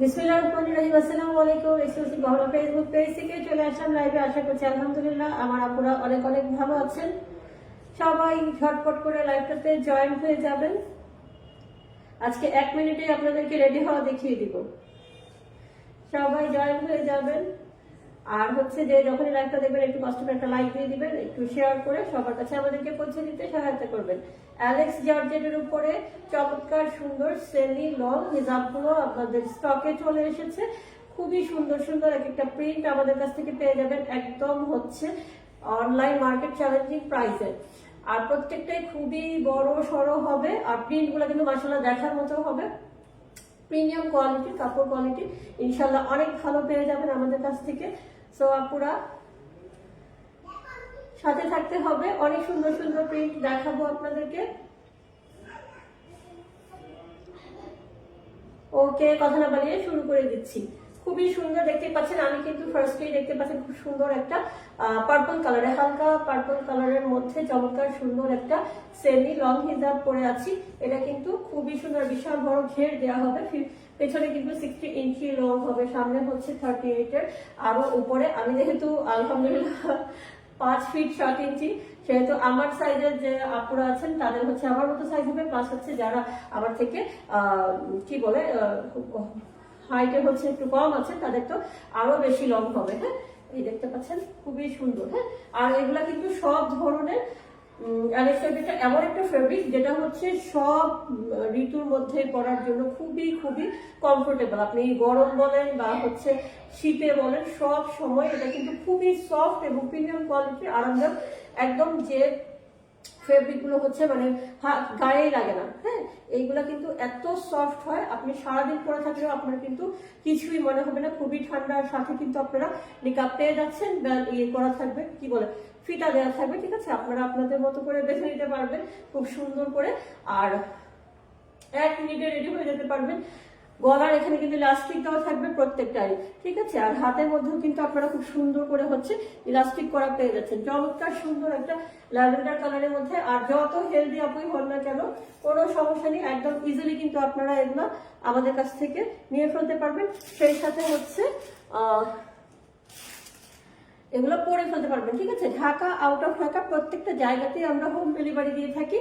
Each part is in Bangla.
বিসমিল্লাহ আসসালামু আলাইকুম। এক্সক্লুসিভ বাংলা ফেসবুক পেজ থেকে চলে আসলাম লাইভে আশা করছি আলহামদুলিল্লাহ আমার আপুরা অনেক অনেক ভালো আছেন। সবাই ঝটপট করে লাইভটাতে জয়েন হয়ে যাবেন। আজকে এক মিনিটে আপনাদেরকে রেডি হওয়া দেখিয়ে দিব। সবাই জয়েন হয়ে যাবেন। আর হচ্ছে যে যখনই লাইভটা দেখবেন, একটু কষ্ট করে একটা লাইক দিয়ে দিবেন, একটু শেয়ার করে সবার কাছে আমাদেরকে পৌঁছে দিতে সহায়তা করবেন। অ্যালেক্স জর্জেটের উপরে চমৎকার, সুন্দর সেমি লং হিজাবগুলো আপনাদের স্টকে চলে এসেছে। খুবই সুন্দর সুন্দর এক একটা প্রিন্ট আমাদের কাছ থেকে পেয়ে যাবেন। একদম হচ্ছে অনলাইন মার্কেট চ্যালেঞ্জিং প্রাইসে আর প্রত্যেকটাই খুবই বড় সড়ো হবে। আর প্রিন্টগুলো কিন্তু মাসাল্লাহ দেখার মতো হবে। প্রিমিয়াম কোয়ালিটি কাপড় কোয়ালিটি ইনশাল্লাহ অনেক ভালো পেয়ে যাবেন আমাদের কাছ থেকে। সো আপুরা, সাথে থাকতে হবে, অনেক সুন্দর সুন্দর প্রিন্ট দেখাবো আপনাদেরকে। ওকে, কথা না বানিয়ে শুরু করে দিচ্ছি। খুবই সুন্দর, দেখতে পাচ্ছেন, আমি কিন্তু ফার্স্টেই দেখতে পাচ্ছেন, খুব সুন্দর একটা পার্পল কালারে হালকা পার্পল কালারের মধ্যে চমৎকার সুন্দর একটা সেমি লং হিজাব পরে আছি। এটা কিন্তু খুবই সুন্দর, বিশাল বড় ঘের দেওয়া হবে। পেছনে কিন্তু সিক্সটি ইঞ্চি লং হবে, সামনে হচ্ছে থার্টি এইটের আরও উপরে, আমি যেহেতু আলহামদুলিল্লাহ পাঁচ ফিট সাত ইঞ্চি সেহেতু আমার সাইজের যে আপুরা আছেন, তাদের হচ্ছে আমার মতো সাইজ হবে। প্লাস হচ্ছে যারা আমার থেকে কি বলে হাইটে হচ্ছে একটু কম আছে, তাদের তো আরও বেশি লং হবে। হ্যাঁ এই দেখতে পাচ্ছেন? খুবই সুন্দর। হ্যাঁ আর এগুলা কিন্তু সব ধরনের অ্যালেক্সাইডটা এমন একটা ফেব্রিক যেটা হচ্ছে সব ঋতুর মধ্যে পরার জন্য খুবই খুবই কমফোর্টেবল আপনি গরম বলেন বা হচ্ছে শীতে বলেন, সব সময় এটা কিন্তু খুবই সফট এবং প্রিমিয়াম কোয়ালিটির আরামদায়ক, একদম যে ফেব্রিকগুলো হচ্ছে মানে গায়েই লাগে না হ্যাঁ? এইগুলা কিন্তু এত সফট হয়, আপনি সারাদিন পরে থাকলেও আপনার কিন্তু কিছুই মনে হবে না, খুবই ঠান্ডার সাথে কিন্তু আপনারা নিকাপ পেয়ে যাচ্ছেন ইয়ে করা থাকবে, কি বলে ফিটা দেওয়া থাকবে, ঠিক আছে? আপনারা আপনাদের মতো করে বেছে নিতে পারবেন, খুব সুন্দর করে। আর এক মিনিটে রেডি হয়ে যেতে পারবেন। গলার এখানে কিন্তু ইলাস্টিক দেওয়া থাকবে প্রত্যেকটাই ঠিক আছে? আর হাতের মধ্যেও কিন্তু আপনারা খুব সুন্দর করে হচ্ছে ইলাস্টিক করা পেয়ে যাচ্ছেন। চমৎকার সুন্দর একটা ল্যাভেন্ডার কালারের মধ্যে, আর যত হেলদি আপুই হন না কেন, কোনো সমস্যা নেই, একদম ইজিলি কিন্তু আপনারা এগুলো আমাদের কাছ থেকে নিয়ে ফেলতে পারবেন। সেই সাথে হচ্ছে এগুলো পরে ফেলতে পারবেন, ঠিক আছে? ঢাকা আউট অফ ঢাকা, প্রত্যেকটা জায়গাতেই আমরা হোম ডেলিভারি দিয়ে থাকি।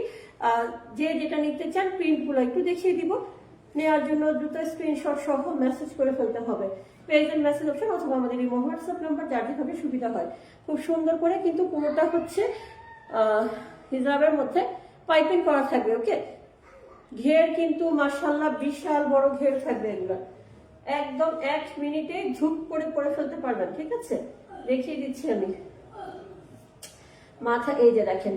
যে যেটা নিতে চান প্রিন্টগুলো একটু দেখিয়ে দিব। নেওয়ার জন্য দ্রুত স্ক্রিনশট সহ মেসেজ করে ফেলতে হবে। পেজের মেসেজ অপশন অথবা আমাদের ইমো হোয়াটসঅ্যাপ নাম্বার যার যেভাবে সুবিধা হয়। খুব সুন্দর করে কিন্তু পুরোটা হচ্ছে হিজাবের মধ্যে পাইপিং করা থাকবে ওকে ঘের কিন্তু মার্শাল্লাহ বিশাল বড় ঘের থাকবে এগুলো। একদম এক মিনিটে ঝুপ করে পরে ফেলতে পারবেন, ঠিক আছে? দেখিয়ে দিচ্ছি আমি। মাথা এই যে দেখেন।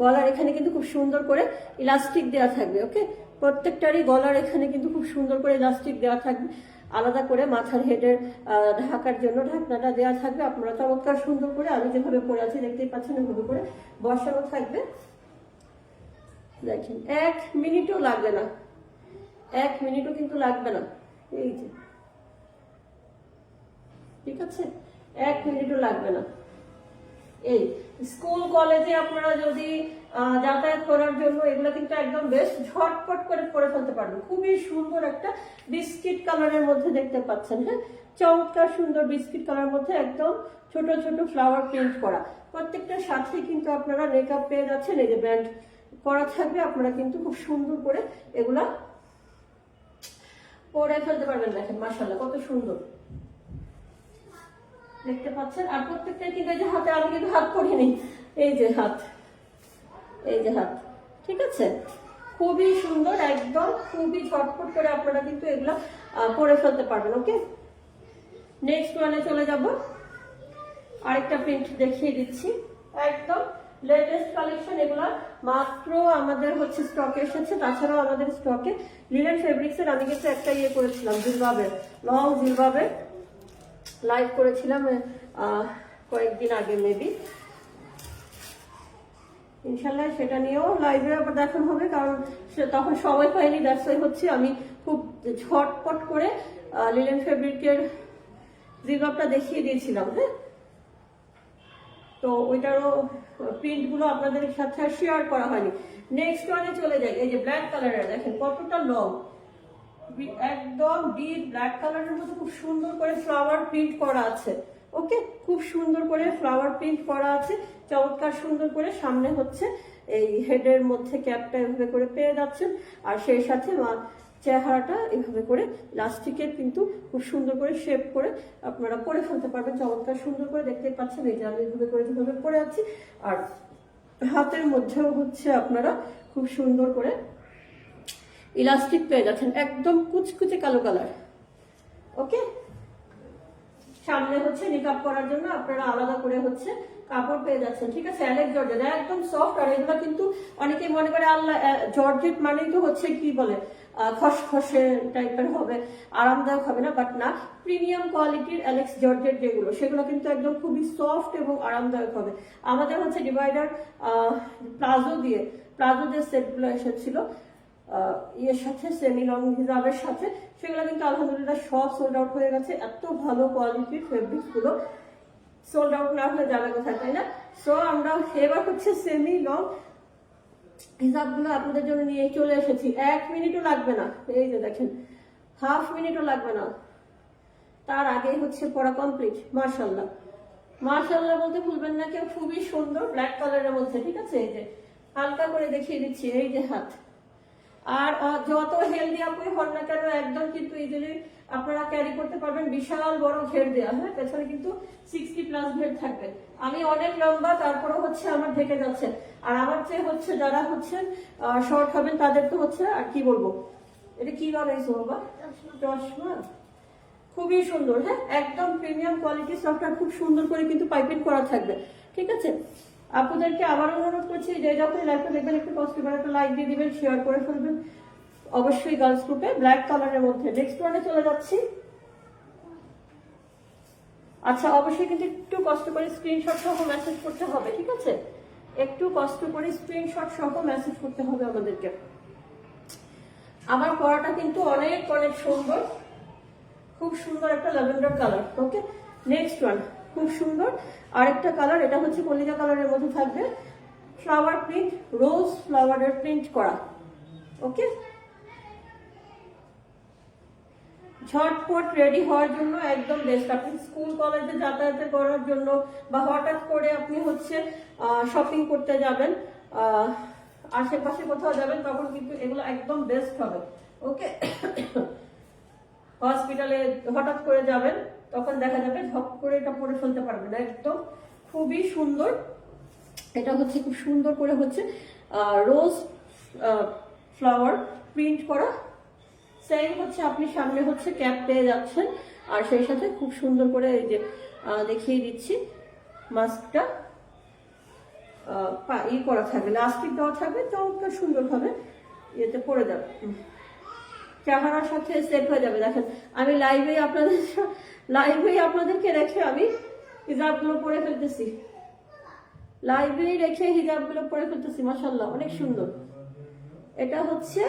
গলার এখানে কিন্তু খুব সুন্দর করে ইলাস্টিক দেওয়া থাকবে ওকে প্রত্যেকটারই গলার এখানে কিন্তু খুব সুন্দর করে ইলাস্টিক দেওয়া থাকবে আলাদা করে মাথার হেডের ঢাকার জন্য ঢাকনাটা দেওয়া থাকবে। আপনারা চমৎকার সুন্দর করে, আমি যেভাবে পরে আছি দেখতেই পাচ্ছেন ওইভাবে করে বসানো থাকবে। দেখেন, এক মিনিটও লাগবে না। এক মিনিটও কিন্তু লাগবে না। এই যে। ঠিক আছে? এক মিনিটও লাগবে না। এই, স্কুল, কলেজে আপনারা যদি যাতায়াত করার জন্য এগুলো কিন্তু একদম বেশ ঝটপট করে পরে ফেলতে পারবেন খুবই সুন্দর একটা বিস্কিট কালারের মধ্যে দেখতে পাচ্ছেন হ্যাঁ? চমৎকার সুন্দর বিস্কিট কালার মধ্যে একদম ছোট ছোট ফ্লাওয়ার প্রিন্ট করা। প্রত্যেকটার সাথে কিন্তু আপনারা মেকআপ পেয়ে যাচ্ছেন, এই যে ব্যান্ড করা থাকবে, আপনারা কিন্তু খুব সুন্দর করে এগুলা পরে ফেলতে পারবেন, দেখেন মাসাল্লাহ কত সুন্দর। দেখতে পাচ্ছেন? আর প্রত্যেকটা কিন্তু যে হাতে, আমি কিন্তু হাত করিনি এই যে হাত। এই যে হাত, ঠিক আছে? খুবই সুন্দর, একদম খুবই ঝটপট করে আপনারা কিন্তু এগুলা পরে ফেলতে পারবেন ওকে নেক্সট ওয়ানে চলে যাব। আরেকটা প্রিন্ট দেখিয়ে দিচ্ছি। একদম লেটেস্ট কালেকশন এগুলা, মাত্র আমাদের হচ্ছে স্টকে এসেছে। তাছাড়াও আমাদের স্টকে লিলেন ফেব্রিক্সের আমি কিন্তু একটা ইয়ে করেছিলাম, জিলবাবের লং জিলবাবের লাইভ করেছিলাম কয়েকদিন আগে মেবি ইনশাল্লাহ সেটা নিয়েও লাইভে আবার দেখানো হবে, কারণ তখন সময় পাইনি ব্যবসায় হচ্ছে আমি খুব ঝটপট করে লিলেন ফেব্রিকের জিলবাবটা দেখিয়ে দিয়েছিলাম হ্যাঁ? তো ওইটারও প্রিন্টগুলো আপনাদের সাথে শেয়ার করা হয়নি। নেক্সট ওয়ানে চলে যাই। এই যে ব্ল্যাক কালারের দেখেন কতটা লং একদম ডিপ ব্ল্যাক কালারের মধ্যে খুব সুন্দর করে ফ্লাওয়ার প্রিন্ট করা আছে। ওকে খুব সুন্দর করে ফ্লাওয়ার প্রিন্ট করা আছে, চমৎকার সুন্দর করে সামনে হচ্ছে এই হেডের মধ্যে ক্যাপটা এভাবে করে পেয়ে যাচ্ছেন। আর সেই সাথে চেহারাটা এভাবে করে লাস্টিকের কিন্তু খুব সুন্দর করে শেপ করে আপনারা পরে ফেলতে পারবেন। চমৎকার সুন্দর করে দেখতে পাচ্ছেন, এই যে আমি এভাবে করে যেভাবে পরে আছি। আর হাতের মধ্যেও হচ্ছে আপনারা খুব সুন্দর করে ইলাস্টিক পেয়ে যাচ্ছেন, একদম কুচকুচে কালো কালার ওকে? সামনে হচ্ছে নিকাপ করার জন্য আপনারা আলাদা করে হচ্ছে কাপড় পেয়ে যাচ্ছেন, ঠিক আছে? অ্যালেক্স জর্জেট একদম সফট আর এগুলো কিন্তু অনেকেই মনে করে আল্লাহ জর্জেট মানেই তো হচ্ছে কি বলে খসখসে টাইপের হবে, আরামদায়ক হবে না বাট না প্রিমিয়াম কোয়ালিটির অ্যালেক্স জর্জেট যেগুলো, সেগুলো কিন্তু একদম খুবই সফট এবং আরামদায়ক হবে। আমাদের হচ্ছে ডিভাইডার প্লাজো দিয়ে প্লাজো যে সেটগুলো এসেছিল ইয়ের সাথে সেমি লং হিসাবের সাথে, সেগুলো কিন্তু আলহামদুলিল্লাহ সব সোল্ড আউট হয়ে গেছে। এত ভালো কোয়ালিটির ফেব্রিক্সগুলো সোল্ড আউট না হলে যাবে কোথায়, তাই না? সো আমরা এবার হচ্ছে সেমি লং হিসাবগুলো আপনাদের জন্য নিয়ে চলে এসেছি। এক মিনিটও লাগবে না। এই যে দেখেন হাফ মিনিটও লাগবে না। তার আগেই হচ্ছে পড়া কমপ্লিট মার্শাল্লাহ মার্শাল্লাহ বলতে ভুলবেন না, কেউ খুবই সুন্দর ব্ল্যাক কালারের মধ্যে, ঠিক আছে? এই যে, হালকা করে দেখিয়ে দিচ্ছি, এই যে হাত। আর যত হেলদি আপুই হন না কেন একদম কিন্তু ইজিলি আপনারা ক্যারি করতে পারবেন বিশাল বড় ঘের দেওয়া হ্যাঁ পেছনে কিন্তু সিক্সটি প্লাস ঘের থাকবে। আমি অনেক লম্বা তারপরে হচ্ছে আমার ঢেকে যাচ্ছে। আর আমার চেয়ে হচ্ছে যারা হচ্ছে শর্ট হবেন তাদের তো হচ্ছে আর কি বলব? এটা কি বানাইছো বাবা চশমা। খুবই সুন্দর হ্যাঁ? একদম প্রিমিয়াম কোয়ালিটি সফটওয়্যার খুব সুন্দর করে কিন্তু পাইপিং করা থাকবে। ঠিক আছে? আপনাদেরকে আবার অনুরোধ করছি যে যখন লাইভটা দেখবেন, একটু কষ্ট করে একটা লাইক দিয়ে দিবেন শেয়ার করে ফেলবেন। অবশ্যই গার্লস গ্রুপে ব্ল্যাক কালারের মধ্যে। নেক্সট ওয়ানে চলে যাচ্ছি। আচ্ছা অবশ্যই কিন্তু একটু কষ্ট করে স্ক্রিনশট সহ মেসেজ করতে হবে, ঠিক আছে? একটু কষ্ট করে স্ক্রিনশট সহ মেসেজ করতে হবে আমাদেরকে। আমার পড়াটা কিন্তু অনেক অনেক সুন্দর। খুব সুন্দর একটা lavender colour okay next one খুব সুন্দর। আরেকটা কালার এটা হচ্ছে কলিজা কালারের মধ্যে থাকবে। ফ্লাওয়ার প্রিন্ট রোজ ফ্লাওয়ারের প্রিন্ট করা। ওকে ঝটপট রেডি হওয়ার জন্য একদম বেস্ট আপনি স্কুল কলেজে যাতায়াত করার জন্য বা হঠাৎ করে আপনি হচ্ছে শপিং করতে যাবেন আশেপাশে কোথাও যাবেন, তখন কিন্তু এগুলো একদম বেস্ট হবে। ওকে হসপিটালে হঠাৎ করে যাবেন। তখন দেখা যাবে ঝপ করে এটা পরে ফেলতে পারবে না একদম। খুবই সুন্দর। এটা হচ্ছে খুব সুন্দর করে হচ্ছে রোজ ফ্লাওয়ার প্রিন্ট করা। সেম হচ্ছে আপনি সামনে হচ্ছে ক্যাপ পেয়ে যাচ্ছেন। আর সেই সাথে খুব সুন্দর করে এই যে দেখিয়ে দিচ্ছি মাস্কটা ই করা থাকবে লাস্টিক দেওয়া থাকবে চমৎকার সুন্দরভাবে ইয়েতে পরে যাবে। চেহারার সাথে সেট হয়ে যাবে। দেখেন, আমি লাইভে আপনাদের লাইভেই আপনাদেরকে রেখে আমি হিজাবগুলো পরে ফেলতেছি। লাইভেই রেখে হিজাবগুলো পরে ফেলতেছি মাসাল্লাহ অনেক সুন্দর। এটা হচ্ছে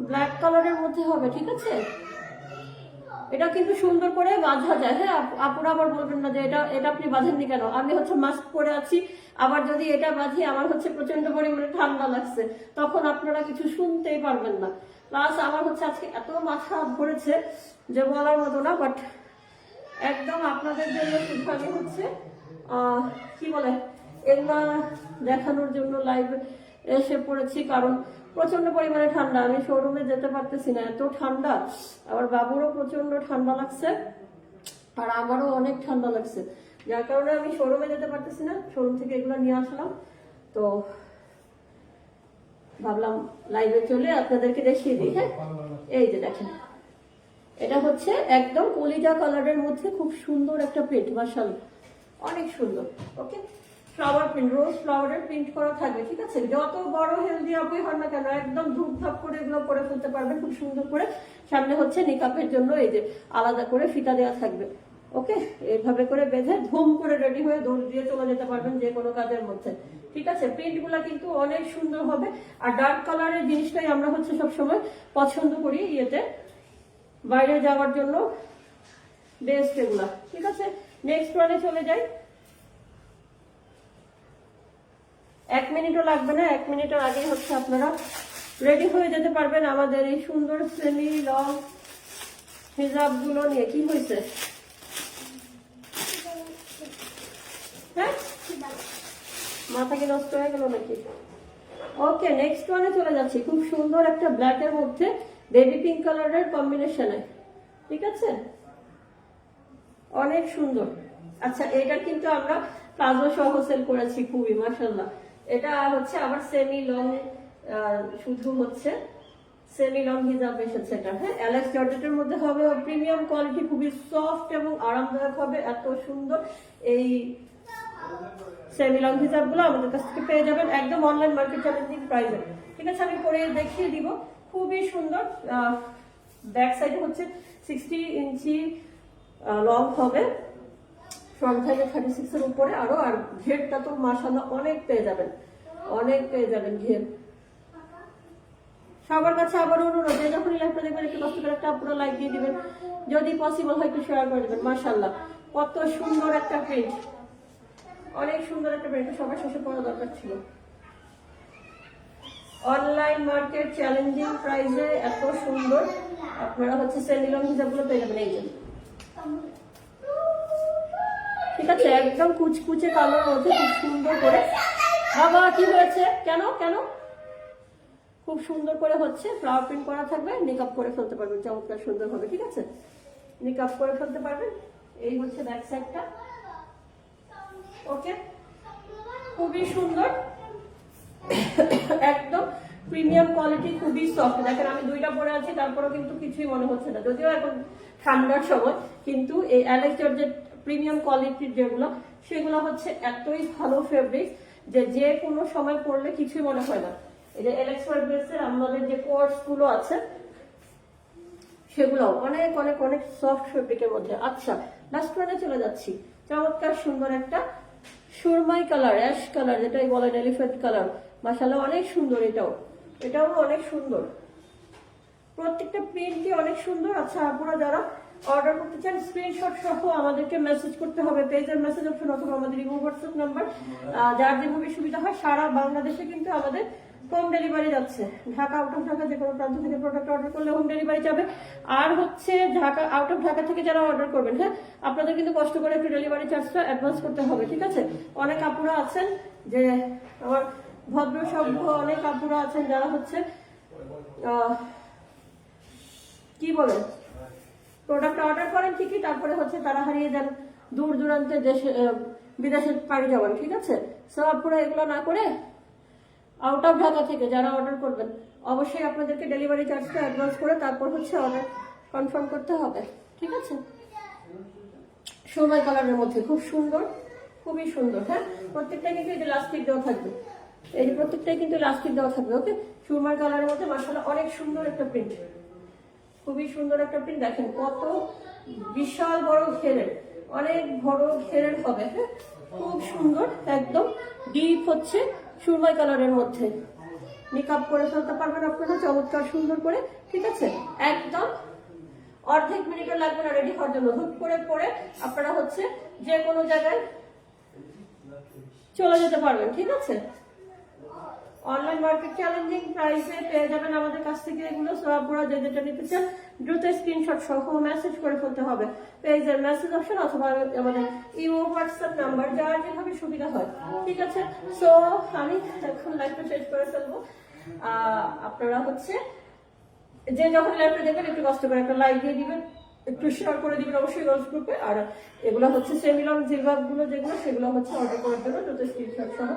ব্ল্যাক কালারের মধ্যে হবে, ঠিক আছে? এটা কিন্তু সুন্দর করে বাঁধা যায়। হ্যাঁ আপ- আপুরা আবার বলবেন না যে এটা এটা আপনি বাঁধেননি কেন? আমি হচ্ছে মাস্ক পরে আছি, আবার যদি এটা বাঁধি, আমার হচ্ছে প্রচণ্ড পরিমাণে ঠান্ডা লাগছে, তখন আপনারা কিছু শুনতেই পারবেন না। প্লাস আমার হচ্ছে আজকে এত মাথা ধরেছে যে বলার মতো না বাট একদম আপনাদের জন্য শুধু হচ্ছে কি বলে এগুলা দেখানোর জন্য লাইভ এসে পড়েছি, কারণ প্রচণ্ড পরিমাণে ঠান্ডা। আমি শোরুমে যেতে পারতেছি না, এত ঠান্ডা। আমার বাবুরও প্রচণ্ড ঠান্ডা লাগছে, আর আমারও অনেক ঠান্ডা লাগছে। যার কারণে আমি শোরুমে যেতে পারতেছি না শোরুম থেকে এগুলো নিয়ে আসলাম। তো ভাবলাম লাইভে চলে আপনাদেরকে দেখিয়ে দিই হ্যাঁ? এই যে দেখেন। এটা হচ্ছে একদম কলিজা কালারের মধ্যে খুব সুন্দর একটা প্রিন্ট মার্শাল অনেক সুন্দর ওকে ফ্লাওয়ার প্রিন্ট রোজ ফ্লাওয়ারের প্রিন্ট করা থাকবে ঠিক আছে? যত বড় হেলদি আপনি হন না কেন একদম ধূপধাপ করে এগুলো পরে ফেলতে পারবেন খুব সুন্দর করে। সামনে হচ্ছে নিকাপের জন্য এই যে আলাদা করে ফিতা দেওয়া থাকবে। ওকে এইভাবে করে বেঁধে ধুম করে রেডি হয়ে দৌড় দিয়ে চলে যেতে পারবেন যে কোনো কাজের মধ্যে। ঠিক আছে? প্রিন্টগুলো কিন্তু অনেক সুন্দর হবে। আর ডার্ক কালারের জিনিসটাই আমরা হচ্ছে সবসময় পছন্দ করি ইয়েতে। বাইরে যাওয়ার জন্য বেস্ট এগুলা। ঠিক আছে? নেক্সট ওয়ানে চলে যাই। এক মিনিটও লাগবে না, এক মিনিটের আগেই হচ্ছে আপনারা রেডি হয়ে যেতে পারবেন আমাদের এই সুন্দর সেমি লং হিজাবগুলো নিয়ে। কি হয়েছে হ্যাঁ মাথা কি নষ্ট হয়ে গেল নাকি? ওকে নেক্সট ওয়ানে চলে যাচ্ছি। খুব সুন্দর একটা ব্ল্যাকের মধ্যে বেবি পিঙ্ক কালারের কম্বিনেশনে ঠিক আছে? অনেক সুন্দর। আচ্ছা এটা কিন্তু আমরা প্লাজো সহ সেল করেছি খুবই মাসাল্লাহ এটা হচ্ছে আবার সেমি লং শুধু হচ্ছে সেমি লং হিজাব এসেছে এটা। হ্যাঁ অ্যালেক্স জর্জেটের মধ্যে হবে প্রিমিয়াম কোয়ালিটি খুবই সফট এবং আরামদায়ক হবে, এত সুন্দর। এই সেমি লং হিসাবগুলো আমাদের কাছ থেকে পেয়ে যাবেন। একদম অনলাইন মার্কেট চ্যালেঞ্জিং প্রাইসে ঠিক আছে, আমি পরে দেখিয়ে দিব। খুবই সুন্দর ব্যাক সাইডে হচ্ছে সিক্সটি ইঞ্চি লং হবে। ফ্রন্ট সাইডে থার্টি সিক্সের উপরে আরও, আর ঘেরটা তো মাসাল্লাহ অনেক পেয়ে যাবেন। অনেক পেয়ে যাবেন ঘের। সবার কাছে আবার অনুরোধ, যে যখনই লাইভটা দেখবেন, একটু কষ্ট করে একটা পুরো লাইক দিয়ে দিবেন। যদি পসিবল হয়, একটু শেয়ার করে দেবেন মাসাল্লাহ কত সুন্দর একটা প্রিন্ট অনেক সুন্দর একটা প্রিন্ট সবার শেষে পড়া দরকার ছিল। অনলাইন মার্কেট চ্যালেঞ্জিং প্রাইসে এত সুন্দর, আপনারা হচ্ছে সেলিলং হিসাবগুলো পেয়ে যাবেন, এই যে। ঠিক আছে, একদম কুচকুচে কালোর মধ্যে খুব সুন্দর করে। বাবা, কি হয়েছে? কেন? কেন? খুব সুন্দর করে হচ্ছে ফ্লাওয়ার প্রিন্ট করা থাকবে মেকআপ করে ফেলতে পারবেন, চমৎকার সুন্দর হবে ঠিক আছে? মেকআপ করে ফেলতে পারবেন। এই হচ্ছে ব্যাক সাইডটা ওকে? খুবই সুন্দর। একদম প্রিমিয়াম কোয়ালিটি খুবই সফট দেখেন, আমি দুইটা পরে আছি, তারপরেও কিন্তু কিছুই মনে হচ্ছে না। যদিও এখন ঠান্ডার সময়, কিন্তু এই অ্যালেক্স জর্জের প্রিমিয়াম কোয়ালিটির যেগুলো, সেগুলো হচ্ছে এতই ভালো ফেব্রিক যে যে কোনো সময় পরলে কিছুই মনে হয় না। এই যে এলেক্স ফেব্রিক্সের আমাদের যে কোর্সগুলো আছে সেগুলো অনেক অনেক অনেক সফট ফেব্রিকের মধ্যে। আচ্ছা লাস্ট চলে যাচ্ছি। চমৎকার সুন্দর একটা সুরমাই কালার অ্যাশ কালার যেটাই বলেন এলিফেন্ট কালার মাসালা অনেক সুন্দর এটাও। এটাও অনেক সুন্দর। প্রত্যেকটা প্রিন্টই অনেক সুন্দর। আচ্ছা আপনারা যারা অর্ডার করতে চান স্ক্রিনশট সহ আমাদেরকে মেসেজ করতে হবে পেজের মেসেজ অপশন অথবা আমাদের ইমো হোয়াটসঅ্যাপ নাম্বার যার যেভাবে সুবিধা হয়, সারা বাংলাদেশে কিন্তু আমাদের হোম ডেলিভারি যাচ্ছে। ঢাকা আউট অফ ঢাকা যে কোনো প্রান্ত থেকে প্রোডাক্ট অর্ডার করলে হোম ডেলিভারি যাবে। আর হচ্ছে ঢাকা আউট অফ ঢাকা থেকে যারা অর্ডার করবেন হ্যাঁ আপনাদের কিন্তু কষ্ট করে একটু ডেলিভারি চার্জটা অ্যাডভান্স করতে হবে, ঠিক আছে? অনেক আপুরা আছেন যে আমার ভদ্র সভ্য অনেক আপুরা আছেন যারা হচ্ছে কি বলে? প্রোডাক্ট অর্ডার করেন ঠিকই, তারপরে হচ্ছে তারা হারিয়ে যান দূর দূরান্তে দেশে বিদেশে পাড়ি যাবেন ঠিক আছে? সো আপনারা এগুলো না করে আউট অফ ঢাকা থেকে যারা অর্ডার করবেন, অবশ্যই আপনাদেরকে ডেলিভারি চার্জটা অ্যাডভান্স করে তারপর হচ্ছে অর্ডার কনফার্ম করতে হবে। ঠিক আছে? সময় কালারের মধ্যে, খুব সুন্দর, খুবই সুন্দর হ্যাঁ? প্রত্যেকটা কিন্তু যে লাস্টিক দেওয়া থাকবে। এই যে প্রত্যেকটাই কিন্তু লাস্টিক দেওয়া থাকবে, ওকে? সুরমার কালারের মধ্যে মাসালা অনেক সুন্দর একটা প্রিন্ট খুবই সুন্দর একটা প্রিন্ট দেখেন কত বিশাল বড় ঘেরের, অনেক বড় ঘেরের হবে হ্যাঁ? খুব সুন্দর, একদম ডিপ হচ্ছে। সুরমাই কালারের মধ্যে। মেকআপ করে ফেলতে পারবেন আপনারা, চমৎকার সুন্দর করে, ঠিক আছে? একদম অর্ধেক মিনিটও লাগবে না রেডি হওয়ার জন্য। হুট করে পরে আপনারা হচ্ছে যে কোনো জায়গায় চলে যেতে পারবেন, ঠিক আছে? অনলাইন মার্কেট চ্যালেঞ্জিং প্রাইসে পেয়ে যাবেন আমাদের কাছ থেকে এগুলো। সো আপনারা যে যেটা নিতে চান, দ্রুত স্ক্রিনশট সহ মেসেজ করে ফেলতে হবে। পেজের মেসেজ অপশন অথবা আমাদের ইমো হোয়াটসঅ্যাপ নাম্বার যার যেভাবে সুবিধা হয়। ঠিক আছে? সো আমি এখন লাইভটা শেষ করে ফেলব। আপনারা হচ্ছে যে যখন লাইভটা দেখবেন, একটু কষ্ট করে একটা লাইক দিয়ে দিবেন। একটু শেয়ার করে দিবেন অবশ্যই লঞ্চ গ্রুপে আর এগুলো হচ্ছে সেমিলং জিলবাবগুলো যেগুলো, সেগুলো হচ্ছে অর্ডার করার জন্য দ্রুত স্ক্রিনশট সহ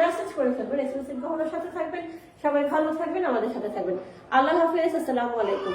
মেসেজ করে ফেলবেন এক্সক্লুসিভ কখনোর সাথে থাকবেন। সবাই ভালো থাকবেন, আমাদের সাথে থাকবেন। আল্লাহ হাফেজ, আসসালামু আলাইকুম।